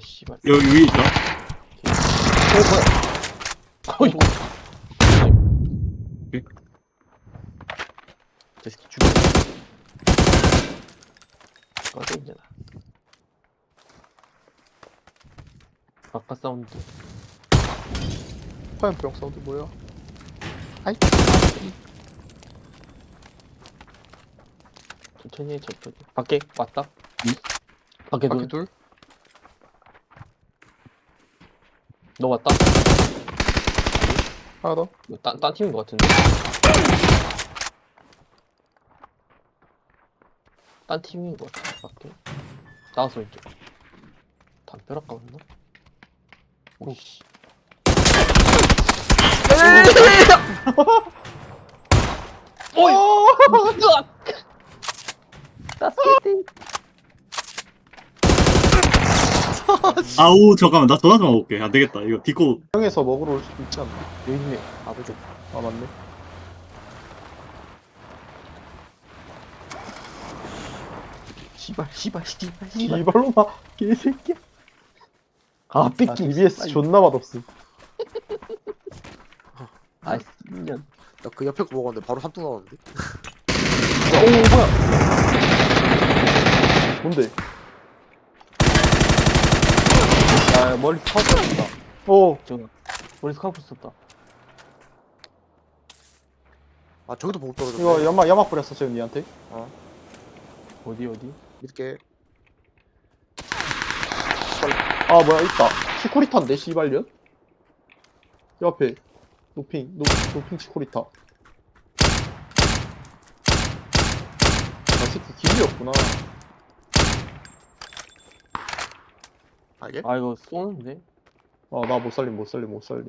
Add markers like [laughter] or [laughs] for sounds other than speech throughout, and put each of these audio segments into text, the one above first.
아 씨발. 여기 위에 있다. 어 뭐야? 어이. 오케이. 저 새끼 죽여. 꺼져 이제 나. 아까 사운드. 화염병 사운드 뭐야? 아이 천천히 해 천천히. 밖에 왔다. 밖에 바퀴 둘. 둘 너 왔다. 하나 더 이거 딴, 딴 팀인 것 같은데. 딴 팀인 것 같아. 밖에. 나와서 이쪽. 담벼락 가봤나? 오씨. 오이 따스케팅. 아우 잠깐만 나 전화 좀 하고 올게. 안 되겠다. 이거 디코 형에서 먹으러 올 수도 있지 않나? 여기 있네. 아버지. 아 맞네 씨발, 씨발, 씨발, 씨발. 이발로마 개새끼야 아, 아, 뺏김. DBS 존나 맛없음 아, 씨년. 나 그 옆에 거 먹었는데 바로 한통 나왔는데? 오, 뭐야? 뭔데? 야, 머리 썼다. 어 지금 머리 스카우프 썼다. 아 저기도 보급 떨어졌네. 이거 연막 연막 뿌렸어 지금 니한테? 어디, 어디? 믿게. 아 뭐야 있다. 치코리타인데 씨발년? 옆에. 노핑 노, 노핑 치코리타. 아 새끼 길이었구나 아 이게? 아, 이거 쏘는데? 아나못 살림 못 살림 못 살림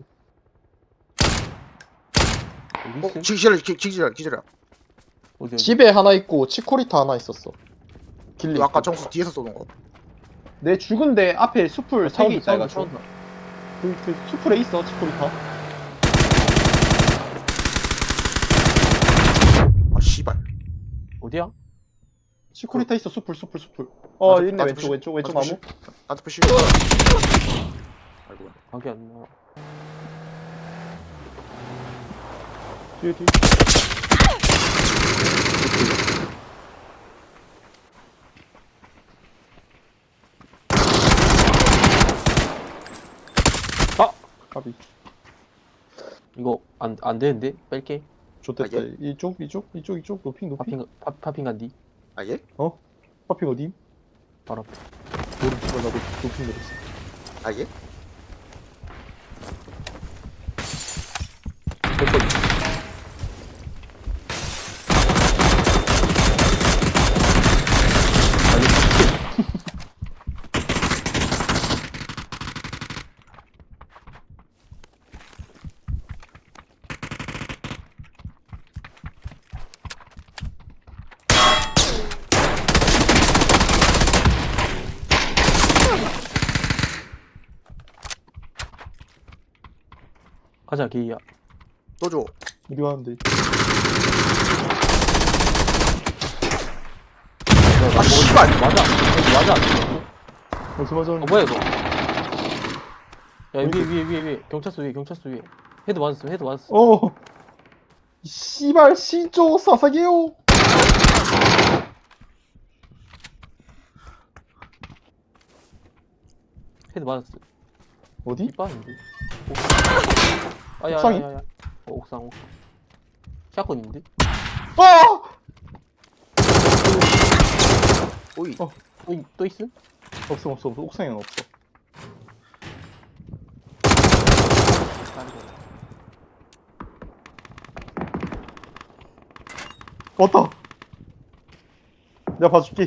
어디 어? 있음? 기절이야 기- 기절이야 기절이야 어디, 어디? 집에 하나 있고 치코리타 하나 있었어 길리 그 아까. 정수 뒤에서 쏘는 거 내 죽은데 앞에 숲을 세개 사운드, 있다 사운드, 사운드. 그, 그 숲을에 있어 치코리타 아 씨발 어디야? 치코리타 있어 숲을 숲을 숲을 어 나도- 있네 나도 왼쪽 푸시- 왼쪽 왼쪽 나도 나무 나한테 푸시 아이고 각이 안 나와. 뒤에 뒤에 아! 까비 이거 안, 안 되는데? 뺄게. 좋됐다 아, 예? 이쪽 이쪽 이쪽 이쪽 높이 높이 파핑, 파, 파핑 간디. 아 예? 파핑 어디? 바로 앞에. 모르겠어 나도 높이 내렸어 아 예? 가자, 게이야. 또줘 어디 가는데 아 씨발 맞아. 맞아. 어디서 맞아 어, 뭐야, 이거? 야, 위에, 위에, 위에, 위에. 경찰서 위에, 경찰서 위에. 헤드 맞았어, 헤드 맞았어. 어 이 씨발 신조 사사게요 헤드 맞았어. 어디? 이빠인데. 아, 야, 옥상이? 야, 야, 야. 어, 옥상, 옥상. 샷건인데? 아! 오이 어. 또, 있- 또 있음? 없어 없어 없어 옥상에는 없어 왔다 내가 봐줄게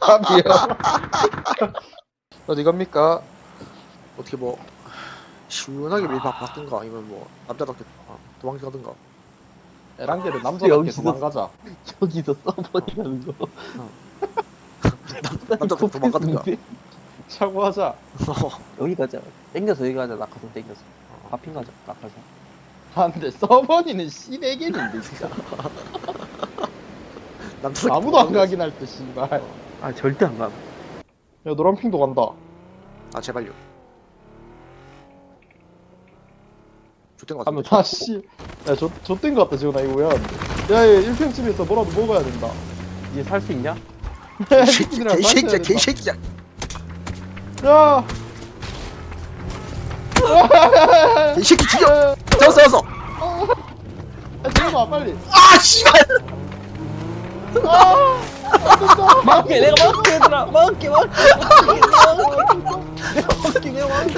깜이야 어디 갑니까? 어떻게 뭐 시원하게 밀박 바꾼가 아니면 뭐 남자답게 아, 도망가든가 에란게를 남자답게 여기서- 도망가자 여기서 서버리라는 거. 남자답게 도망가든가 차고하자 여기 가자. 땡겨서 여기 가자. 낙하산 땡겨서. 파핑 가자. 낙하산. 안돼 서버니는 씨대개인데 진짜 [laughs] 남자답게 아무도 안 도망가든가. 가긴 할 듯 씨발 아 절대 안 가. 야 노란핑도 간다 아 제발요 좋된 거 한번 같은데. 아씨. 야저 저땐 거 같다 지금 나 이거 왜 하는데. 야얘 1평 집에서 뭐라도 먹어야 된다. 이제 살 수 있냐? 개새끼야 개새끼야 개새끼야. 야! 개새끼 죽여! [laughs] 잡았어 잡았어! 야 들어봐 빨리. 아 씨발! 아 안된다. 막게 내가 막게 얘들아. 막게 막게 [laughs]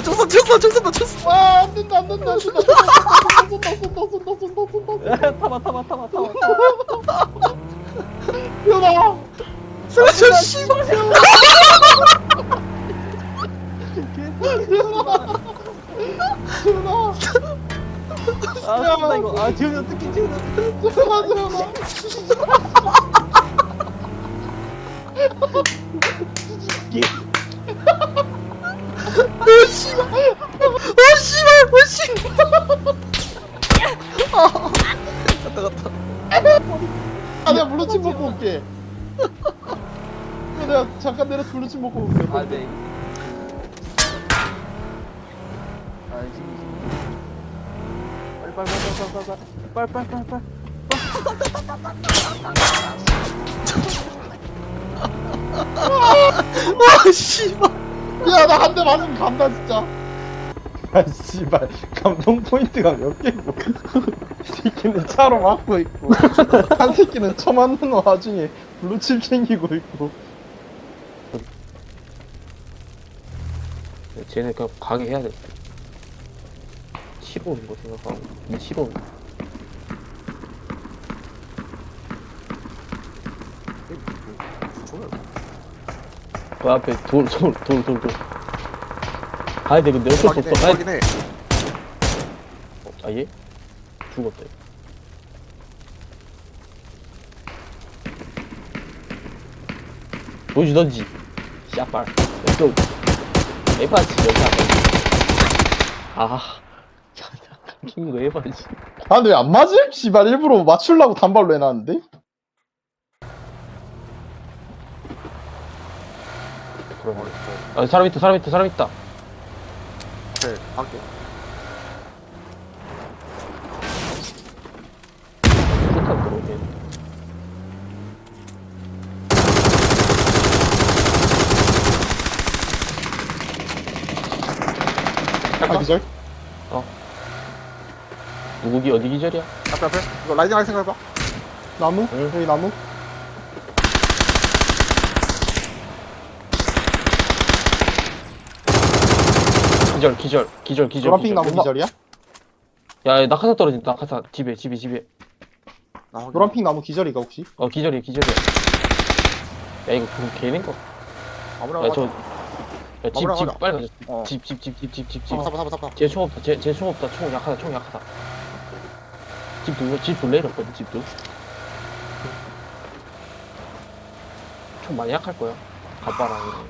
쳤어 쳤어 쳤어 쳤어. 아 안된다 안 된다. 안 된다 쏜다 쏜다 쏜다 쏜다 쏜다 쏜다 야, 타봐 타봐 타봐 타봐. 일어나 살려줘 씨발 일어나 아 쏜다 이거. 아 지훈이 어떻게 지훈이 어떻게 일어나 일어나 오 씨발. 오 씨발. 오 씨발. 아 갔다 갔다. 아 내가 블루칩 먹고 올게. 야, 내가 잠깐 내려서 블루칩 먹고 올게. 아네. 아 지금 빨리 빨리 빨리 빨리 빨리 빨리 빨리 빨리 아 씨발 야나 한 대 맞으면 간다 진짜 아 씨발 감동 포인트가 몇 개고 이 새끼는 차로 막고 있고 한 새끼는 쳐 맞는 와중에 블루칩 챙기고 있고 쟤네 그냥 가게 해야 돼 치러 오는 거 생각하고 근데 치러 오는 거 그 앞에 돌, 돌, 돌, 돌, 돌. 가야 돼, 근데 어쩔 수 없어. 가야 돼. 확인해 아, 얘? 죽었다. 얘. 보여주 던지. 씨앗발. 렛츠고. 에바지, 여기 아. [laughs] 야, 감긴 거 에바지. 아 근데 왜 안 맞음? 씨발 일부러 맞추려고 단발로 해놨는데? 그럼. 아, 사람 있다, 사람 있다, 사람 있다. 네 밖에 폭탄 들어오게. 아 기절? 누구기 어디 기절이야? 앞에 앞에 이거 라이딩 할 생각 해봐 나무? 응. 여기 나무? 기절, 기절, 기절, 기절. 노란핑 기절. 나무. 기절이야? 야, 야, 낙하산 떨어진다, 낙하산. 집에, 집에, 집에. 나 확인 노란핑 나무 기절이가 혹시? 어, 기절이야, 기절이야. 야, 이거 그럼 걔네 거. 아무나 야, 저. 야, 집, 집, 가자. 빨리 가자. 어. 집, 집, 집, 집, 집, 집, 집. 잡아 잡아 잡아 잡아 쟤총 없다, 쟤, 쟤총 없다, 총 약하다, 총 약하다. 집 둘러, 집 둘러 이랬거든, 집 둘. 총 많이 약할 거야. 갑바랑 이런. 거.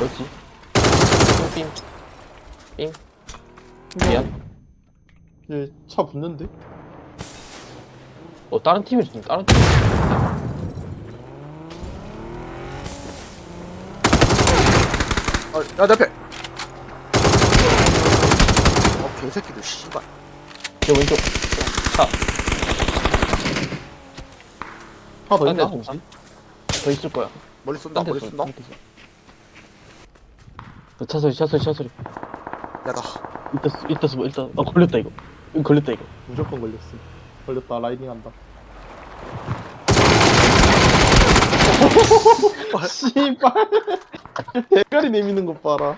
그렇지. 삥, 삥. 미안. 얘차 붙는데? 어, 다른 팀이 좀 다른 팀. 아, 야, 내 앞에. 어, 개새끼들, 씨발. 저 왼쪽. 차, 하나 더딴 있나 데 혹시? 더 있을 거야. 머리 쏜다, 머리 쏜다. 어, 차 소리, 차 소리, 차 소리. 야, 나. 이따, 쓰- 이따 쓰 일단, 어, 걸렸다, 이거. 이거 걸렸다, 이거. 무조건 걸렸어 걸렸다 라이딩 한다 [laughs] 씨발 대가리 내미는 것 봐라